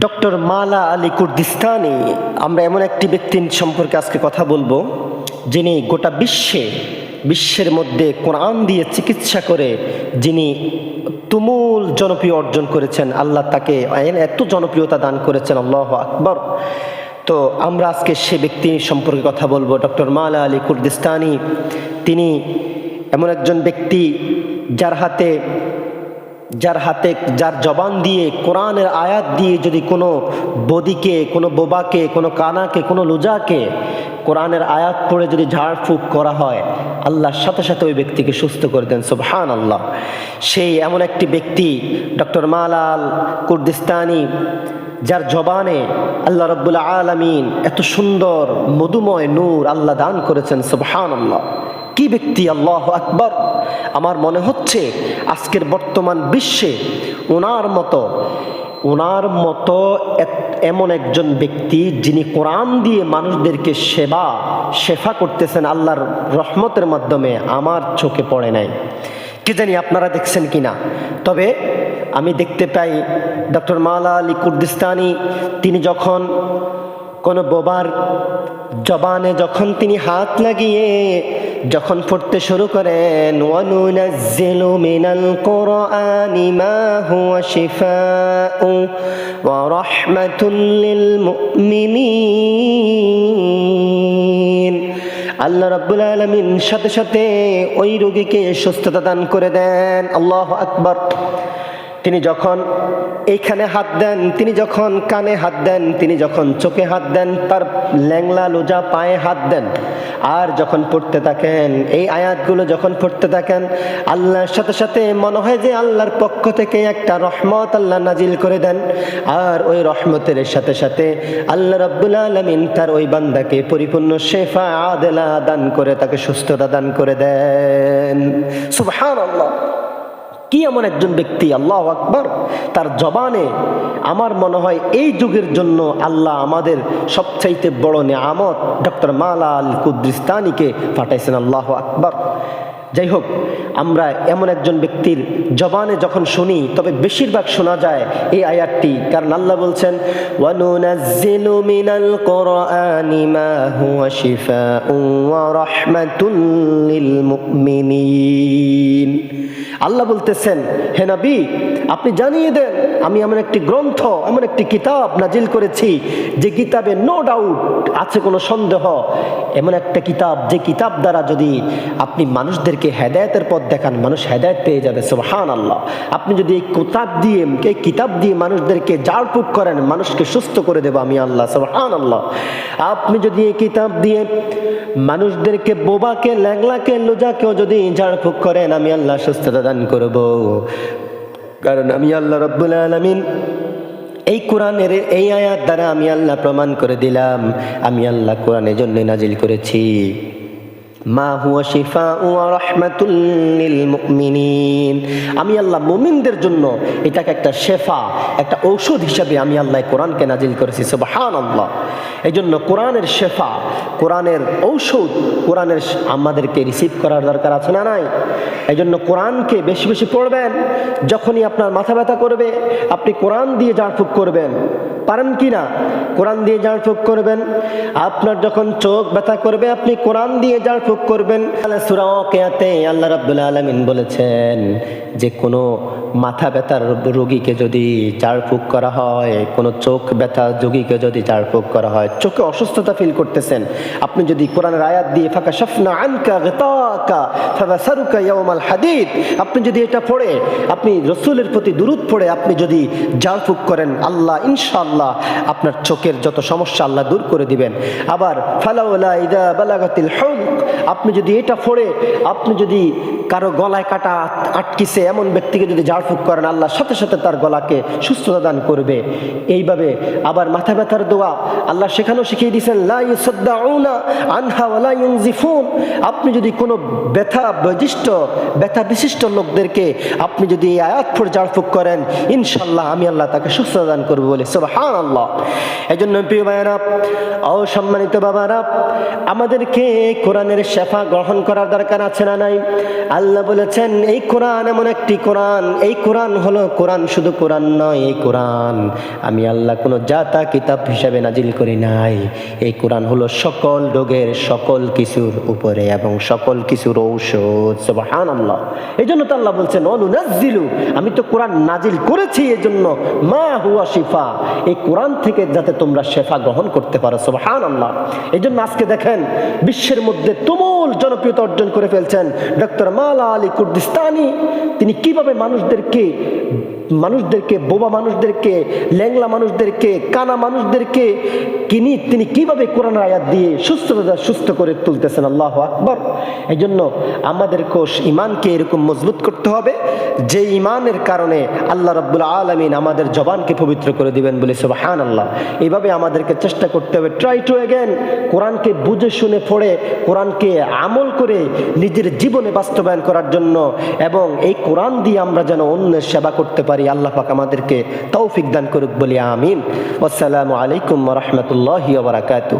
Doctor মালা আলী কুর্দিস্তানি, আমরা এমন একটি ব্যক্তির সম্পর্কে আজকে কথা বলব, যিনি গোটা বিশ্বে, বিশ্বের মধ্যে কোরআন দিয়ে চিকিৎসা করে, যিনি তুমুল জনপ্রিয় অর্জন করেছেন, আল্লাহ তাকে এত জনপ্রিয়তা দান করেছেন, আল্লাহ আকবর। তো আমরা আজকে সে ব্যক্তি সম্পর্কে কথা বলব, ডক্টর মালা আলী কুর্দিস্তানি। তিনি এমন একজন ব্যক্তি যার হাতে যার হাতে, যার জবান দিয়ে কোরআনের আয়াত দিয়ে যদি কোনো বদিকে, কোনো বোবাকে, কোনো কানাকে, কোনো লুজাকে কোরআনের আয়াত পড়ে যদি ঝাড়ফুঁক করা হয়, আল্লাহর সাথে সাথে ওই ব্যক্তিকে সুস্থ করে দেন সুবহান আল্লাহ সেই এমন একটি ব্যক্তি, ডক্টর মালাল কুর্দিস্তানি, যার জবানে আল্লাহ রব্বুল্লা আলমিন এত সুন্দর, মধুময় নূর আল্লাহ দান করেছেন সুবহান আল্লাহ কি ব্যক্তি আল্লাহ আকবর? আমার মনে হচ্ছে আজকের বর্তমান বিশ্বে ওনার মতো ওনার মতো এমন একজন ব্যক্তি যিনি কোরআন দিয়ে মানুষদেরকে সেবা সেফা করতেছেন আল্লাহর রহমতের মাধ্যমে আমার চোখে পড়ে নাই। কে জানি আপনারা দেখছেন কি না তবে আমি দেখতে পাই ডক্টর মালা আলী কুর্দিস্তানি, তিনি যখন কোনো বোবার জবানে যখন তিনি হাত লাগিয়ে যখন পড়তে শুরু করেন, ওয়ানুনাজ্জিলু মিনাল কুরআনি মা হুয়া শিফাউ ওয়া রাহমাতুল লিল মুমিনিন। আল্লাহ রাব্বুল আলামিন সাথে সাথে ওই রোগীকে সুস্থতা দান করে দেন। আল্লাহ আকবার। তিনি যখন এইখানে হাত দেন, তিনি যখন কানে হাত দেন, তিনি যখন চোখে হাত দেন, তার ল্যাংলা লোজা পায়ে হাত দেন। আর যখন পড়তে থাকেন, এই আয়াতগুলো যখন পড়তে থাকেন, আল্লাহর সাথে সাথে মনে হয় যে আল্লাহর পক্ষ থেকে একটা রহমত আল্লাহ নাজিল করে দেন। আর ওই রহমতের সাথে সাথে আল্লাহ রব্বুল আলমিন তার ওই বান্দাকে পরিপূর্ণ শেফা আদেলা দান করে, তাকে সুস্থতা দান করে দেন। সুবহান আল্লাহ কি এমন একজন ব্যক্তি? আল্লাহ আকবর। তার জবানে আমার মনে হয় এই যুগের জন্য আল্লাহ আমাদের সবচাইতে বড় নিয়ামত ডক্টর মালা আল কুদ্রিস্তানিকে পাঠাইছেন আল্লাহ আকবর। যাই হোক আমরা এমন একজন ব্যক্তির জবানে যখন শুনি, তবে বেশিরভাগ শোনা যায় এই আয়াতটি, কারণ আল্লাহ বলছেন মিনাল আল্লাহ বলতেছেন, হে আপনি জানিয়ে দেন, আমি এমন একটি গ্রন্থ, এমন একটি কিতাব নাজিল করেছি, যে কিতাবে নো ডাউট আছে কোনো সন্দেহ। এমন একটা কিতাব, যে কিতাব দ্বারা যদি আপনি মানুষদেরকে হেদায়তের পথ দেখান, মানুষ হেদায়ত পেয়ে যাবে সুবহান আল্লাহ আপনি যদি এই কিতাব দিয়ে, এই কিতাব দিয়ে মানুষদেরকে জাড়ফুক করেন, মানুষকে সুস্থ করে দেবো আমি আল্লাহ সুবহান আল্লাহ আপনি যদি এই কিতাব দিয়ে মানুষদেরকে বোবাকে, ল্যাংলাকে, লোজাকেও যদি ঝাড়ফুক করেন, আমি আল্লাহ সুস্থতা দান করব। কারণ আমি আল্লাহ রব্বুল আলমিন এই কোরআনের এই আয়াত দ্বারা আমি আল্লাহ প্রমাণ করে দিলাম। আমি আল্লাহ কোরআনের জন্য নাজিল করেছি। মা হুয়া শিফা ওয়া রাহমাতুল আমি আল্লাহ মুমিনদের জন্য এটাকে একটা শেফা, একটা ঔষধ হিসাবে আমি আল্লাহ কোরআনকে নাজিল করেছি। সুবহানাল্লাহ। এই জন্য কোরআনের শেফা, কোরআনের ঔষধ, কোরআনের আমাদেরকে রিসিভ করার দরকার আছে না নাই? এই জন্য কোরআনকে বেশি বেশি পড়বেন। যখনই আপনার মাথা ব্যথা করবে, আপনি কোরআন দিয়ে ঝাড়ফুঁক করবেন। পারেন কি না কোরআন দিয়ে ঝাড়ফুঁক করবেন, আপনার যখন চোখ ব্যথা করবে, আপনি কোরআন দিয়ে ঝাড়ফুঁক করবেন। সুরাতে আল্লাহ রাবুল্লাহ আলমিন বলেছেন যে কোনো মাথা ব্যথার রোগীকে যদি ঝাড়ফুঁক করা হয়, কোনো চোখ ব্যথা রোগীকে যদি ঝাড়ফুঁক করা হয়, চোখে অসুস্থতা ফিল করতেছেন, আপনি যদি কোরআনের আয়াত দিয়ে ফাঁকা সফনা আনকা গেতাকা ফাবা সারুকা ইয়াউমাল হাদিদ, আপনি যদি এটা পড়ে, আপনি রসুলের প্রতি দুরুদ পড়ে, আপনি যদি ঝাড়ফুঁক করেন, আল্লাহ ইনশাআল্লাহ আপনার চোখের যত সমস্যা আল্লাহ দূর করে দিবেন। আবার ফালাউলা ইদা বালাগাতিল আপনি যদি এটা পড়ে, আপনি যদি কারও গলায় কাটা আটকিছে, এমন ব্যক্তিকে যদি ঝাড়ফুঁক করেন আল্লাহ, সাথে সাথে তার গলাকে সুস্থতা দান করবে। এইভাবে আবার মাথা ব্যথার দোয়া আল্লাহ সেখানেও শিখিয়ে দিয়েছেন আনহা ওয়ালা আপনি যদি কোনো ব্যথা বৈশিষ্ট্য, ব্যথা বিশিষ্ট লোকদেরকে আপনি যদি এই আয়াত পড়ে ঝাড়ফুঁক করেন ইনশাল্লাহ আমি আল্লাহ তাকে সুস্থতা দান করব বলে। সুবহান আল্লাহ এই জন্য প্রিয় ভাইয়েরা, অসম্মানিত বাবারা, আমাদেরকে কোরআনের শেফা গ্রহণ করার দরকার আছে না নাই? আল্লাহ বলেছেন, এই কোরআন এমন একটি কোরআন, এই এই কোরআন হলো কোরআন, শুধু কোরআন নয়, এই কোরআন। আমি আল্লাহ কোনো জাতা, কিতাব হিসাবে নাজিল করি নাই। এই কোরআন হলো সকল রোগের সকল কিছুর উপরে এবং সকল কিছুর ঔষধ আল্লাহ এই জন্য তো আল্লাহ বলছেন অনুনাজিলু আমি তো কোরআন নাজিল করেছি, এই জন্য মা হুয়া শিফা। এই কোরআন থেকে যাতে তোমরা শেফা গ্রহণ করতে পারো সুবহান আল্লাহ এই জন্য আজকে দেখেন, বিশ্বের মধ্যে তুমুল জনপ্রিয়তা অর্জন করে ফেলছেন ডক্টর মালা আলী কুর্দিস্তানি। তিনি কীভাবে মানুষদেরকে মানুষদেরকে, বোবা মানুষদেরকে, ল্যাংলা মানুষদেরকে, কানা মানুষদেরকে কিনি, তিনি কীভাবে কোরআন আয়াত দিয়ে সুস্থতা সুস্থ করে তুলতেছেন? আল্লাহ আকবর। এই জন্য আমাদের কোষ ইমানকে এরকম মজবুত করতে হবে, যে ইমানের কারণে আল্লাহ রব্বুল আলমিন আমাদের জবানকে পবিত্র করে দিবেন বলে সুবাহান আল্লাহ এইভাবে আমাদেরকে চেষ্টা করতে হবে। ট্রাই টু এগেন কোরআনকে বুঝে শুনে পড়ে, কোরআনকে আমল করে নিজের জীবনে বাস্তবায়ন করার জন্য এবং এই কোরআন দিয়ে আমরা যেন অন্যের সেবা করতে পারি আল্লাহ পাক আমাদেরকে তৌফিক দান করুক বলি আমিন। আসসালামু আলাইকুম রহমতুল্লাহ বারাকাতু